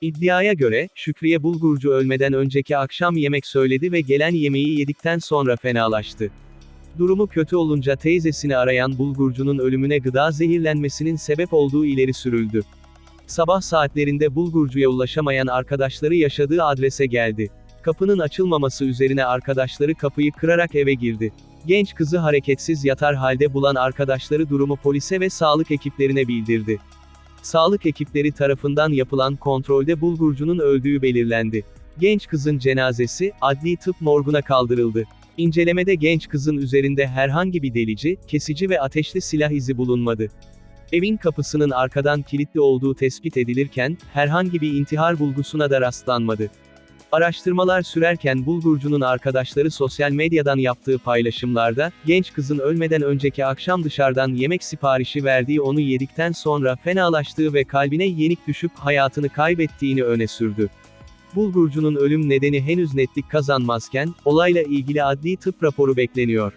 İddiaya göre, Şükriye Bulgurcu ölmeden önceki akşam yemek söyledi ve gelen yemeği yedikten sonra fenalaştı. Durumu kötü olunca teyzesini arayan Bulgurcu'nun ölümüne gıda zehirlenmesinin sebep olduğu ileri sürüldü. Sabah saatlerinde Bulgurcu'ya ulaşamayan arkadaşları yaşadığı adrese geldi. Kapının açılmaması üzerine arkadaşları kapıyı kırarak eve girdi. Genç kızı hareketsiz yatar halde bulan arkadaşları durumu polise ve sağlık ekiplerine bildirdi. Sağlık ekipleri tarafından yapılan kontrolde Bulgurcu'nun öldüğü belirlendi. Genç kızın cenazesi, adli tıp morguna kaldırıldı. İncelemede genç kızın üzerinde herhangi bir delici, kesici ve ateşli silah izi bulunmadı. Evin kapısının arkadan kilitli olduğu tespit edilirken, herhangi bir intihar bulgusuna da rastlanmadı. Araştırmalar sürerken Bulgurcu'nun arkadaşları sosyal medyadan yaptığı paylaşımlarda, genç kızın ölmeden önceki akşam dışarıdan yemek siparişi verdiği onu yedikten sonra fenalaştığı ve kalbine yenik düşüp hayatını kaybettiğini öne sürdü. Bulgurcu'nun ölüm nedeni henüz netlik kazanmazken, olayla ilgili adli tıp raporu bekleniyor.